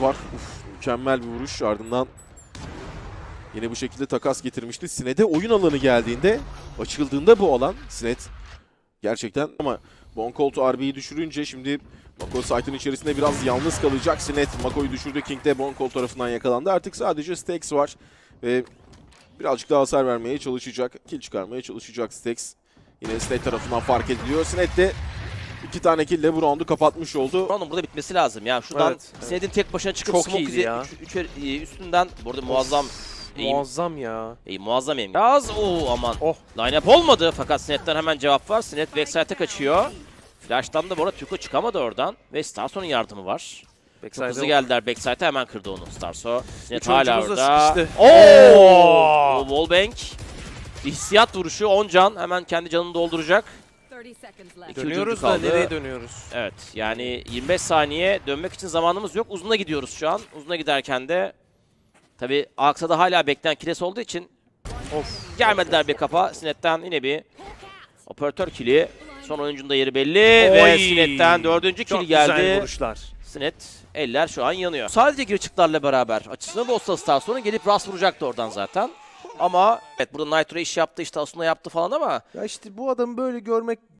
var. Uf, mükemmel bir vuruş ardından yine bu şekilde takas getirmişti. Sinet'e oyun alanı geldiğinde açıldığında bu alan Sinet gerçekten ama Bonkolt RB'yi düşürünce şimdi Mako site'ın içerisinde biraz yalnız kalacak. Sinet Mako'yu düşürdü. King de Bonkolt tarafından yakalandı. Artık sadece Stax var ve birazcık daha hasar vermeye çalışacak. Kill çıkarmaya çalışacak Stax. Yine Sinet tarafından fark ediliyor. Sinet de iki tane kill bu roundu kapatmış oldu. Onun burada bitmesi lazım ya. Şuradan Evet, evet. Sined'in tek başına çıkıp Çok smoke ya. üç- üç- e, üstünden burada muazzam eğim, Muazzam ya. eğim, muazzam eğim. Biraz oo aman. Oh. Line-up olmadı fakat Sinet'ten hemen cevap var. Sinet backside'e kaçıyor. Flash'tan da bu arada Tuko çıkamadı oradan. Ve Starson'un yardımı var. Çok Backside'e hızlı geldiler backside'e hemen kırdı onu Starso. Sinet hala orada. sıkıştı. Oo! Wallbang. Bir hissiyat vuruşu 10 can. Hemen kendi canını dolduracak. 30 seconds left. İki Dönüyoruz da kaldı. nereye dönüyoruz? Evet yani 25 saniye dönmek için zamanımız yok. Uzuna gidiyoruz şu an. Uzuna giderken de tabi Aksa'da hala beklenen kiles olduğu için Of. gelmediler bir kafa. Sinet'ten yine bir operatör kili. Son oyuncunun da yeri belli ve Oy. Sinet'ten dördüncü güzel geldi. vuruşlar. Sinet eller şu an yanıyor. Sadece gir çıklarla beraber açısını bozsa Starson'un gelip rast vuracaktı oradan zaten. Ama evet burada Nitro iş yaptı işte Asuna yaptı falan ama Ya işte bu adamı böyle görmek